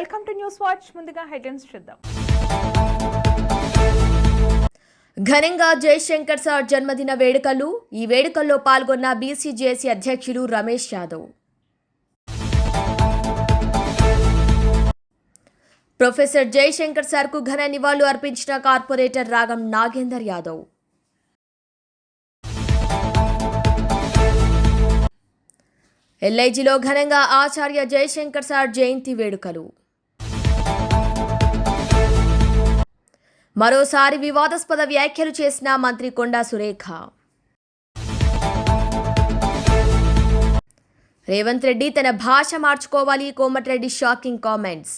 Welcome to news watch. ముందుగా headlines చూద్దాం. ఘనంగా జయశంకర్ సార్ జన్మదిన వేడుకలు. ఈ వేడుకల్లో పాల్గొన్న బీసీజేసీ అధ్యక్షులు రమేష్ యాదవ్. ప్రొఫెసర్ జయశంకర్ సార్కు ఘన నివాళులు అర్పించిన కార్పొరేటర్ రాగం నాగేందర్ యాదవ్. ఎల్ఐజిలో ఘనంగా ఆచార్య జయశంకర్ సార్ జయంతి వేడుకలు. మరోసారి వివాదాస్పద వ్యాఖ్యలు చేసిన మంత్రి కొండా సురేఖ. రేవంత్ రెడ్డి తన భాష మార్చుకోవాలి కోమటిరెడ్డి షాకింగ్ కామెంట్స్.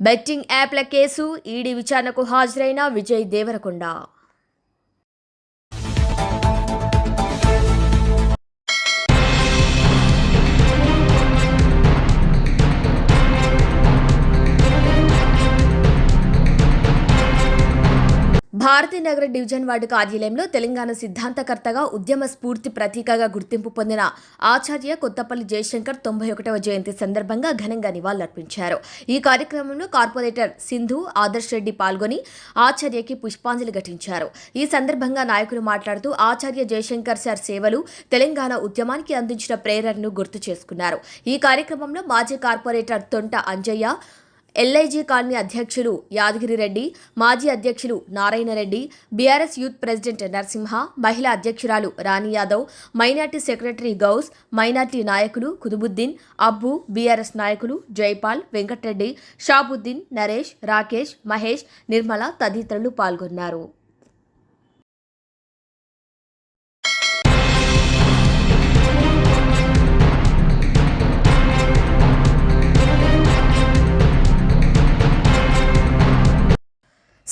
బెట్టింగ్ యాప్ల కేసు ఈడీ విచారణకు హాజరైన విజయ్ దేవరకొండ. భారతీనగర్ డివిజన్ వార్డు కార్యాలయంలో తెలంగాణ సిద్ధాంతకర్తగా ఉద్యమ స్ఫూర్తి ప్రతీకగా గుర్తింపు పొందిన ఆచార్య కొత్తపల్లి జయశంకర్ తొంభై ఒకటవ జయంతి సందర్భంగా ఘనంగా నివాళులర్పించారు. ఈ కార్యక్రమంలో కార్పొరేటర్ సింధు ఆదర్శ్ రెడ్డి పాల్గొని ఆచార్యకి పుష్పాంజలి ఘటించారు. ఈ సందర్భంగా నాయకులు మాట్లాడుతూ ఆచార్య జయశంకర్ సార్ సేవలు తెలంగాణ ఉద్యమానికి అందించిన ప్రేరణను గుర్తు చేసుకున్నారు. ఈ కార్యక్రమంలో మాజీ corporator Thonta Anjaiah LIG colony అధ్యక్షులు యాదగిరి రెడ్డి మాజీ అధ్యక్షులు Narayana Reddy BRS youth president Narasimha మహిళా అధ్యక్షురాలు Rani Yadav minority secretary Ghouse minority నాయకులు కుతుబుద్దీన్ అబ్బు బీఆర్ఎస్ నాయకులు జైపాల్ వెంకటరెడ్డి షాబుద్దీన్ నరేష్ రాకేష్ మహేష్ నిర్మల తదితరులు పాల్గొన్నారు.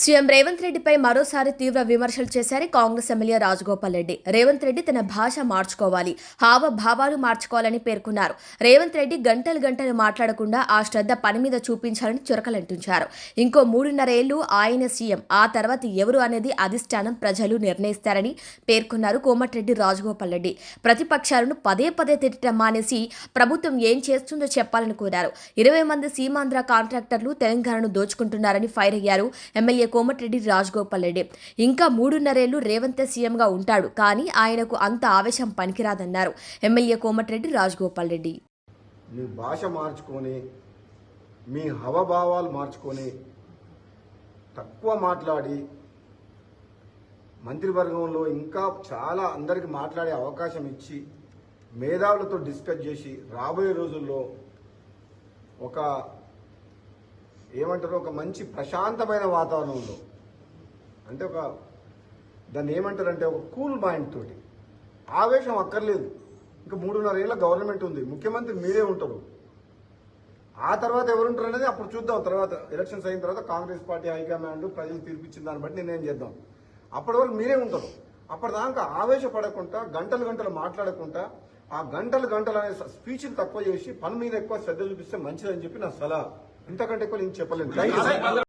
సీఎం రేవంత్ రెడ్డిపై మరోసారి తీవ్ర విమర్శలు చేశారు కాంగ్రెస్ ఎమ్మెల్యే రాజగోపాల్ రెడ్డి. రేవంత్ రెడ్డి తన భాష మార్చుకోవాలి హావభావాలు మార్చుకోవాలని పేర్కొన్నారు. రేవంత్ రెడ్డి గంటలు గంటలు మాట్లాడకుండా ఆ శ్రద్ధ పని మీద చూపించాలని చురకలంటించారు. ఇంకో మూడున్నర ఏళ్ళు ఆయన సీఎం ఆ తర్వాత ఎవరు అనేది అధిష్టానం ప్రజలు నిర్ణయిస్తారని పేర్కొన్నారు కోమటిరెడ్డి రాజగోపాల్ రెడ్డి. ప్రతిపక్షాలను పదే పదే తిట్టడం మానేసి ప్రభుత్వం ఏం చేస్తుందో చెప్పాలని కోరారు. ఇరవై మంది సీమాంధ్ర కాంట్రాక్టర్లు తెలంగాణను దోచుకుంటున్నారని ఫైర్ అయ్యారు. ఎమ్మెల్యే కోమటిరెడ్డి రాజగోపాల్ రెడ్డి. ఇంకా మూడున్నరేళ్ళు రేవంత్ సీఎంగా ఉంటాడు. కానీ ఆయనకు అంత ఆవేశం పనికిరాదన్నారు. ఎమ్మెల్యే కోమటిరెడ్డి రాజగోపాల్ రెడ్డి. మీ భాష మార్చుకొని మీ హవభావాలు మార్చుకొని తక్కువ మాట్లాడి మంత్రివర్గంలో ఇంకా చాలా అందరికి మాట్లాడే అవకాశం ఇచ్చి మేధావులతో డిస్కస్ చేసి రాబోయే రోజుల్లో ఒక ఏమంటారు? ఒక మంచి ప్రశాంతమైన వాతావరణంలో. అంటే ఒక దాన్ని ఏమంటారంటే ఒక కూల్ మైండ్ తోటి. ఆవేశం అక్కర్లేదు. ఇంకా మూడున్నర ఏళ్ళ గవర్నమెంట్ ఉంది. ముఖ్యమంత్రి మీరే ఉంటారు. ఆ తర్వాత ఎవరుంటారు అనేది అప్పుడు చూద్దాం. తర్వాత ఎలక్షన్స్ అయిన తర్వాత కాంగ్రెస్ పార్టీ హైకమాండ్ ప్రజలు తీర్పిచ్చిన దాన్ని బట్టి నిర్ణయం చేద్దాం. అప్పటి వరకు మీరే ఉంటారు. అప్పటిదాకా ఆవేశపడకుండా గంటలు గంటలు మాట్లాడకుండా ఆ గంటలు గంటలు అనే స్పీచ్లు తక్కువ చేసి పని మీద ఎక్కువ శ్రద్ధ చూపిస్తే మంచిదని చెప్పి నా సలహా. ఇంతకంటే ఎక్కువ నేను చెప్పలేను.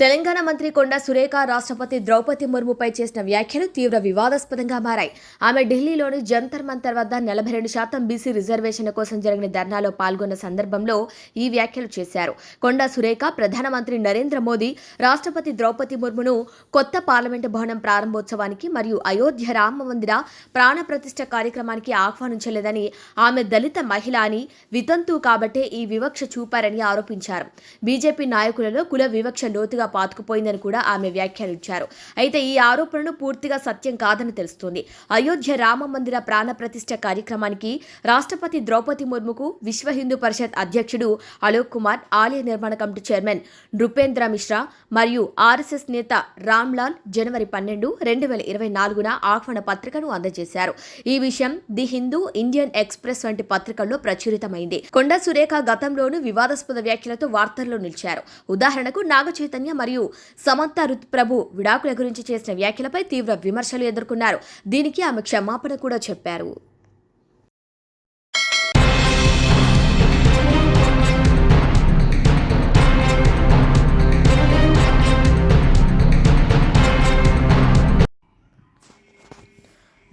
తెలంగాణ మంత్రి కొండా సురేఖ రాష్ట్రపతి ద్రౌపది ముర్ముపై చేసిన వ్యాఖ్యలు తీవ్ర వివాదాస్పదంగా మారాయి. ఆమె ఢిల్లీలోని జంతర్ మంతర్ వద్ద నలభై రెండు శాతం బీసీ రిజర్వేషన్ల కోసం జరిగిన ధర్నాలో పాల్గొన్న సందర్భంలో ఈ వ్యాఖ్యలు చేశారు. కొండా సురేఖ ప్రధానమంత్రి నరేంద్ర మోదీ రాష్ట్రపతి ద్రౌపది ముర్మును కొత్త పార్లమెంటు భవనం ప్రారంభోత్సవానికి మరియు అయోధ్య రామ మందిర ప్రాణప్రతిష్ఠ కార్యక్రమానికి ఆహ్వానించలేదని ఆమె దళిత మహిళ అని వితంతు కాబట్టే ఈ వివక్ష చూపారని ఆరోపించారు. బీజేపీ నాయకులలో కుల వివక్ష లోతుగా పాతుకుపోయిందని కూడా ఆమె వ్యాఖ్యానించారు అయితే ఈ ఆరోపణలు పూర్తిగా సత్యం కాదని తెలుస్తోంది. అయోధ్య రామ మందిర ప్రాణ ప్రతిష్ఠ కార్యక్రమానికి రాష్ట్రపతి ద్రౌపది ముర్ముకు విశ్వ హిందూ పరిషత్ అధ్యక్షుడు అలోక్ కుమార్ ఆలయ నిర్మాణ కమిటీ చైర్మన్ నృపేంద్ర మిశ్రా మరియు ఆర్ఎస్ఎస్ నేత రామ్లాల్ జనవరి పన్నెండు రెండు వేల ఇరవై నాలుగున ఆహ్వాన పత్రికను అందజేశారు. ఈ విషయం ది హిందూ ఇండియన్ ఎక్స్ప్రెస్ వంటి పత్రికల్లో ప్రచురితమైంది. కొండ సురేఖ గతంలోనూ వివాదాస్పద వ్యాఖ్యలతో వార్తల్లో నిలిచారు. ఉదాహరణకు నాగ చైతన్య మరియు సమంత ప్రభు విడాకుల గురించి చేసిన వ్యాఖ్యలపై తీవ్ర విమర్శలు ఎదుర్కొన్నారు. దీనికి ఆమె క్షమాపణ కూడా చెప్పారు.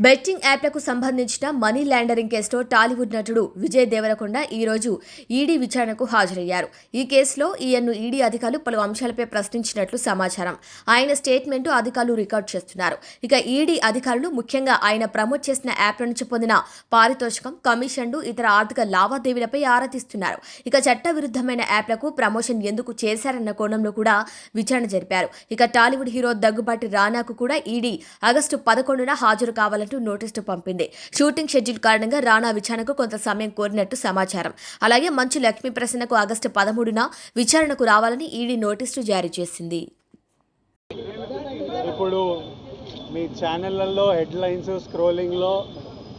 బెట్టింగ్ యాప్లకు సంబంధించిన మనీ లాండరింగ్ కేసులో టాలీవుడ్ నటుడు విజయ్ దేవరకొండ ఈ రోజు ఈడీ విచారణకు హాజరయ్యారు. ఈ కేసులో ఈయన్ను ఈడీ అధికారులు పలు అంశాలపై ప్రశ్నించినట్లు సమాచారం. ఆయన స్టేట్మెంట్ అధికారులు రికార్డు చేస్తున్నారు. ఇక ఈడీ అధికారులు ముఖ్యంగా ఆయన ప్రమోట్ చేసిన యాప్ల నుంచి పొందిన పారితోషికం కమిషన్లు ఇతర ఆర్థిక లావాదేవీలపై ఆరా తీస్తున్నారు ఇక చట్టవిరుద్ధమైన యాప్లకు ప్రమోషన్ ఎందుకు చేశారన్న కోణంలో కూడా విచారణ జరిపారు. ఇక టాలీవుడ్ హీరో దగ్గుబాటి రానాకు కూడా ఈడీ ఆగస్టు పదకొండున హాజరు కావాలంటూ నోటీసు పంపింది. షూటింగ్ షెడ్యూల్ కారణంగా రానా విచారణకు కొంత సమయం కోరినట్టు సమాచారం. అలాగే మంచు లక్ష్మీ ప్రసన్నకు ఆగస్టు పదమూడున విచారణకు రావాలని ఈడీ నోటీసు జారీ చేసింది. ఇప్పుడు మీ ఛానళ్ళల్లో హెడ్లైన్స్ స్క్రోలింగ్లో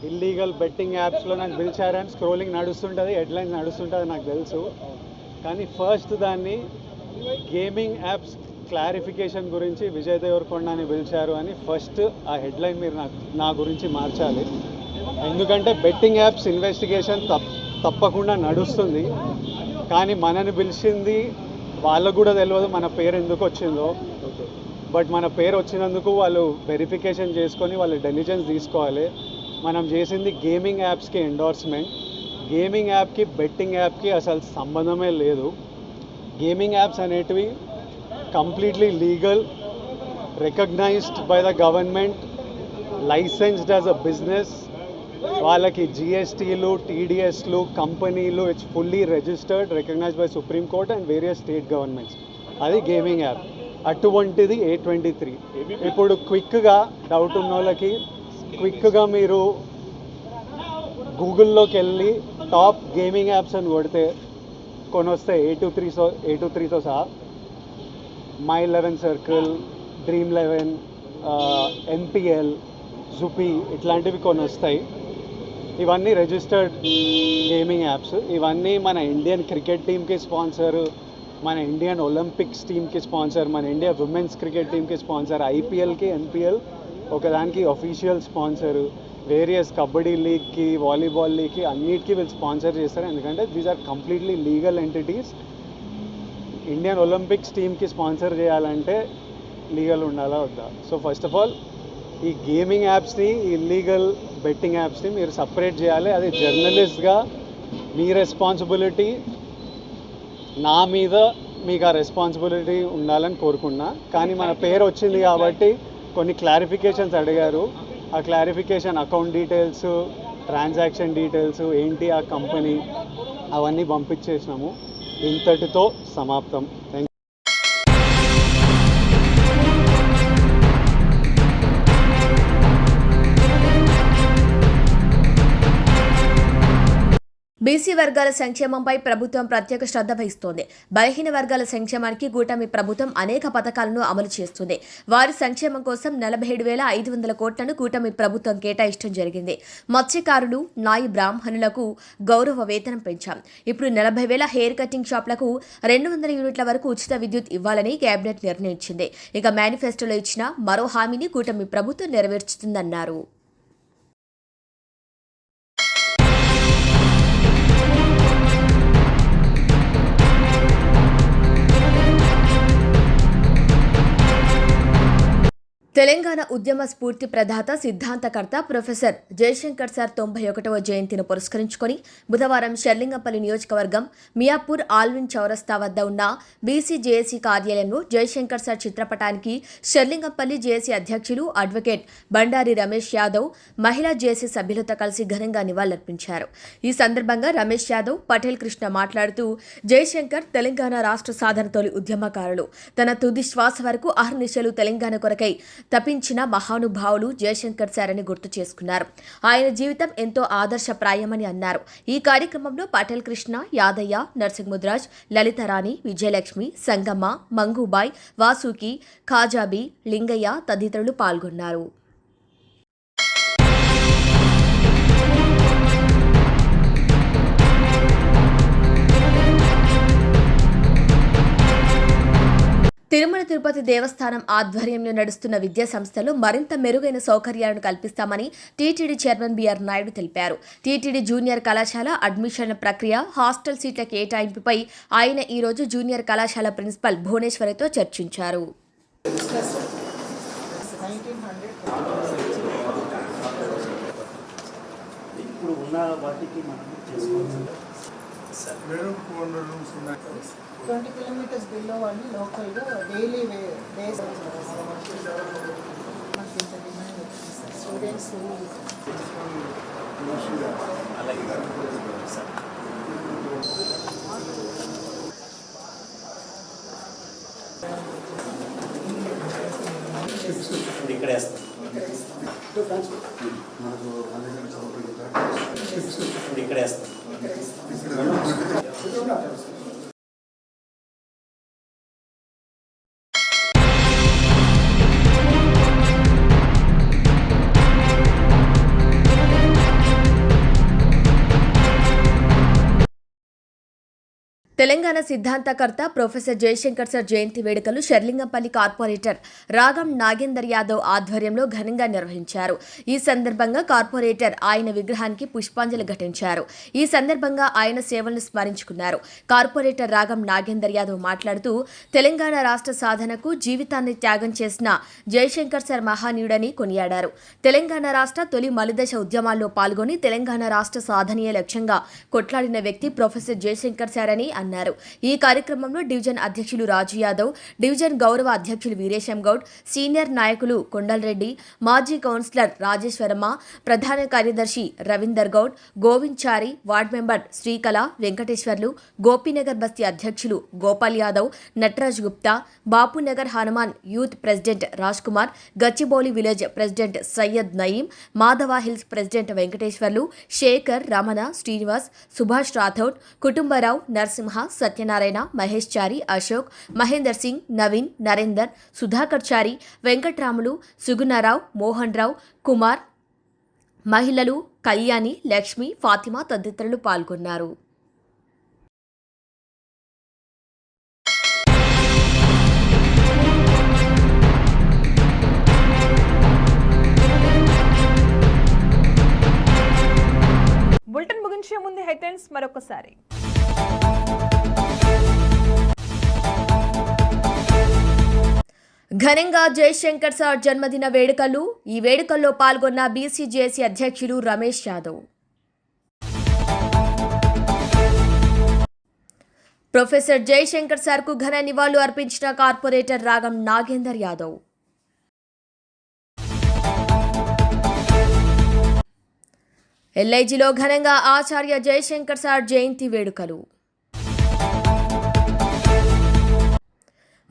ఇల్లీగల్ బెట్టింగ్ యాప్స్లో నాకు పిలిచారని స్క్రోలింగ్ నడుస్తుంటుంది హెడ్లైన్స్ నడుస్తుంటుంది నాకు తెలుసు. కానీ ఫస్ట్ దాన్ని గేమింగ్ యాప్స్ క్లారిఫికేషన్ గురించి విజయ్ దేవరకొండని పిలిచారు అని ఫస్ట్ ఆ హెడ్లైన్ మీరు నాకు నా గురించి మార్చాలి. ఎందుకంటే బెట్టింగ్ యాప్స్ ఇన్వెస్టిగేషన్ తప్ తప్పకుండా నడుస్తుంది. కానీ మనని పిలిచింది వాళ్ళకు కూడా తెలియదు మన పేరు ఎందుకు వచ్చిందో. బట్ మన పేరు వచ్చినందుకు వాళ్ళు వెరిఫికేషన్ చేసుకొని వాళ్ళు డెలిజెన్స్ తీసుకోవాలి. మనం చేసింది గేమింగ్ యాప్స్కి ఎండోర్స్మెంట్ గేమింగ్ యాప్కి బెట్టింగ్ యాప్కి అసలు సంబంధమే లేదు. గేమింగ్ యాప్స్ అనేటివి completely legal recognised by the government licensed as a business వాళ్ళకి జిఎస్టీలు టీడీఎస్లు కంపెనీలు it's fully registered recognised by supreme court and various state governments అది గేమింగ్ యాప్ అటువంటిది ఏ ట్వంటీ త్రీ ఇప్పుడు క్విక్గా డౌట్ ఉన్న వాళ్ళకి క్విక్గా మీరు గూగుల్లోకి వెళ్ళి టాప్ గేమింగ్ యాప్స్ అని కొడితే కొన్ని వస్తాయి A two three so A two త్రీతో సహా my eleven circle dream eleven NPL Zupee ఇట్లాంటివి కొన్ని వస్తాయి ఇవన్నీ రిజిస్టర్డ్ గేమింగ్ యాప్స్ ఇవన్నీ మన ఇండియన్ క్రికెట్ టీమ్కి స్పాన్సర్ మన ఇండియన్ ఒలింపిక్స్ టీమ్కి స్పాన్సర్ మన ఇండియా ఉమెన్స్ క్రికెట్ టీమ్కి స్పాన్సర్ ఐపీఎల్కి ఎన్పిఎల్ ఒకదానికి అఫీషియల్ స్పాన్సర్ వేరియస్ కబడ్డీ లీగ్కి వాలీబాల్ లీగ్కి అన్నిటికీ వీళ్ళు స్పాన్సర్ చేస్తారు. ఎందుకంటే these are completely legal entities Indian Olympics టీమ్కి స్పాన్సర్ చేయాలంటే లీగల్ ఉండాలా వద్దా? సో ఫస్ట్ ఆఫ్ ఆల్ ఈ గేమింగ్ యాప్స్ని ఇల్లీగల్ బెట్టింగ్ యాప్స్ని మీరు సపరేట్ చేయాలి. అది జర్నలిస్ట్గా మీ రెస్పాన్సిబిలిటీ నా మీద మీకు ఆ రెస్పాన్సిబిలిటీ ఉండాలని కోరుకున్నా కానీ మన పేరు వచ్చింది కాబట్టి కొన్ని క్లారిఫికేషన్స్ అడిగారు. ఆ clarification account details transaction details ఏంటి ఆ కంపెనీ అవన్నీ పంపించేసినాము. ఇంతటితో సమాప్తం. థ్యాంక్ బీసీ వర్గాల సంక్షేమంపై ప్రభుత్వం ప్రత్యేక శ్రద్ధ వహిస్తోంది. బలహీన వర్గాల సంక్షేమానికి కూటమి ప్రభుత్వం అనేక పథకాలను అమలు చేస్తుంది. వారి సంక్షేమం కోసం నలభై ఏడు వేల ఐదు వందల కోట్లను కూటమి ప్రభుత్వం కేటాయించడం జరిగింది. మత్స్యకారులు నాయి బ్రాహ్మణులకు గౌరవ వేతనం పెంచాం. ఇప్పుడు నలభై వేల హెయిర్ కటింగ్ షాప్లకు రెండు వందల యూనిట్ల వరకు ఉచిత విద్యుత్ ఇవ్వాలని కేబినెట్ నిర్ణయించింది. ఇక మేనిఫెస్టోలో ఇచ్చిన మరో హామీని కూటమి ప్రభుత్వం నెరవేర్చుతుందన్నారు. తెలంగాణ ఉద్యమ స్ఫూర్తి ప్రదాత సిద్ధాంతకర్త ప్రొఫెసర్ జయశంకర్ సార్ తొంభై ఒకటవ జయంతిని పురస్కరించుకొని బుధవారం షర్లింగపల్లి నియోజకవర్గం మియాపూర్ ఆల్విన్ చౌరస్తా వద్ద ఉన్న బీసీ జేఏసీ కార్యాలయంలో జయశంకర్ సార్ చిత్రపటానికి షర్లింగపల్లి జేఏసీ అధ్యక్షులు అడ్వకేట్ బండారి రమేష్ యాదవ్ మహిళా జేఏసీ సభ్యులతో కలిసి ఘనంగా నివాళులర్పించారు. ఈ సందర్భంగా రమేష్ యాదవ్ పటేల్ కృష్ణ మాట్లాడుతూ జయశంకర్ తెలంగాణ రాష్ట్ర సాధన తొలి ఉద్యమకారులు. తన తుది శ్వాస వరకు అహర్నిశలు తెలంగాణ కొరకై తపించిన మహానుభావులు జయశంకర్ సార్ అని గుర్తు చేసుకున్నారు. ఆయన జీవితం ఎంతో ఆదర్శప్రాయమని అన్నారు. ఈ కార్యక్రమంలో పటేల్ కృష్ణ యాదయ్య నరసింహముద్రాజ్ లలితారాణి విజయలక్ష్మి సంగమ్మ మంగుబాయ్ వాసుకి ఖాజాబీ లింగయ్య తదితరులు పాల్గొన్నారు. తిరుమల తిరుపతి దేవస్థానం ఆధ్వర్యంలో నడుస్తున్న విద్యా సంస్థలు మరింత మెరుగైన సౌకర్యాలను కల్పిస్తామని టీటీడీ చైర్మన్ బీఆర్ నాయుడు తెలిపారు. టీటీడీ జూనియర్ కళాశాల అడ్మిషన్ ప్రక్రియ హాస్టల్ సీట్ల కేటాయింపుపై ఆయన ఈరోజు జూనియర్ కళాశాల ప్రిన్సిపల్ భువనేశ్వరితో చర్చించారు. ఉన్న వాటికి మనం ట్వంటీ కిలోమీటర్స్ బిలో వాళ్ళు లోకల్గా డైలీ వే డేస్ మాకు ఇంత డిమాండ్ వచ్చింది సార్ స్టూడెంట్స్ అలాగే సార్ ఇది ఇక్కడ వేస్తాం. ఇది ఇక్కడ వేస్తాం. తెలంగాణ సిద్ధాంతకర్త ప్రొఫెసర్ జయశంకర్ సార్ జయంతి వేడుకలు షర్లింగంపల్లి కార్పొరేటర్ రాగం నాగేందర్ యాదవ్ ఆధ్వర్యంలో ఘనంగా నిర్వహించారు. ఈ సందర్భంగా కార్పొరేటర్ ఆయన విగ్రహానికి పుష్పాంజలి ఘటించారు. ఈ సందర్భంగా ఆయన సేవలను స్మరించుకున్నారు. కార్పొరేటర్ రాగం నాగేందర్ యాదవ్ మాట్లాడుతూ తెలంగాణ రాష్ట్ర సాధనకు జీవితాన్ని త్యాగం చేసిన జయశంకర్ సార్ మహానీయుడని కొనియాడారు. తెలంగాణ రాష్ట్ర తొలి మలిదశ ఉద్యమాల్లో పాల్గొని తెలంగాణ రాష్ట్ర సాధనీయ లక్ష్యంగా కొట్లాడిన వ్యక్తి ప్రొఫెసర్ జయశంకర్ సార్ అని అన్నారు. ఈ కార్యక్రమంలో డివిజన్ అధ్యక్షులు రాజు యాదవ్ డివిజన్ గౌరవ అధ్యక్షులు వీరేశం గౌడ్ సీనియర్ నాయకులు కొండల్రెడ్డి మాజీ కౌన్సిలర్ రాజేశ్వరమ్మ ప్రధాన కార్యదర్శి రవీందర్ గౌడ్ గోవింద్ చారి వార్డ్ మెంబర్ శ్రీకళ వెంకటేశ్వర్లు గోపీనగర్ బస్తీ అధ్యక్షులు Gopal Yadav Nataraj Gupta Bapunagar Hanuman youth president Raj Kumar Gachibowli village president Syed Nayeem Madhava hills president Venkateshwarlu Shekar Ramana Srinivas Subhash Rathod Kutumbarao Narasimha Satyanarayana Mahesh Chari Ashok Mahender Singh Naveen Narender Sudhakar Chari Venkatramulu Sugunarao Mohan Rao Kumar మహిళలు కళ్యాణి లక్ష్మి ఫాతిమా తదితరులు పాల్గొన్నారు. Bulletin ముగించే ముందు headlines మరొకసారి. ఘనంగా Jayashankar sir జన్మదిన వేడుకలు ఈ వేడుకల్లో పాల్గొన్న బీసీజేసీ అధ్యక్షులు రమేష్ యాదవ్. ప్రొఫెసర్ జయశంకర్ సార్కు ఘన నివాళులు అర్పించిన కార్పొరేటర్ రాగం నాగేందర్ యాదవ్. ఎల్ఐజిలో ఘనంగా ఆచార్య జయశంకర్ సార్ జయంతి వేడుకలు.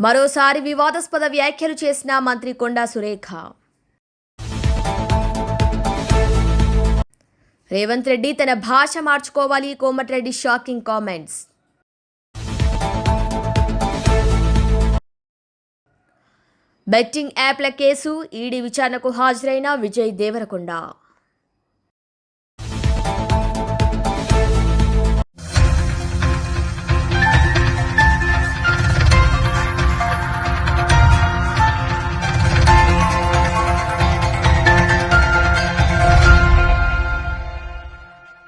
మరోసారి వివాదాస్పద వ్యాఖ్యలు చేసిన మంత్రి కొండా సురేఖ. రేవంత్ రెడ్డి తన భాష మార్చుకోవాలి కోమటిరెడ్డి షాకింగ్ కామెంట్స్. బెట్టింగ్ యాప్ల కేసు ఈడీ విచారణకు హాజరైన విజయ్ దేవరకొండ.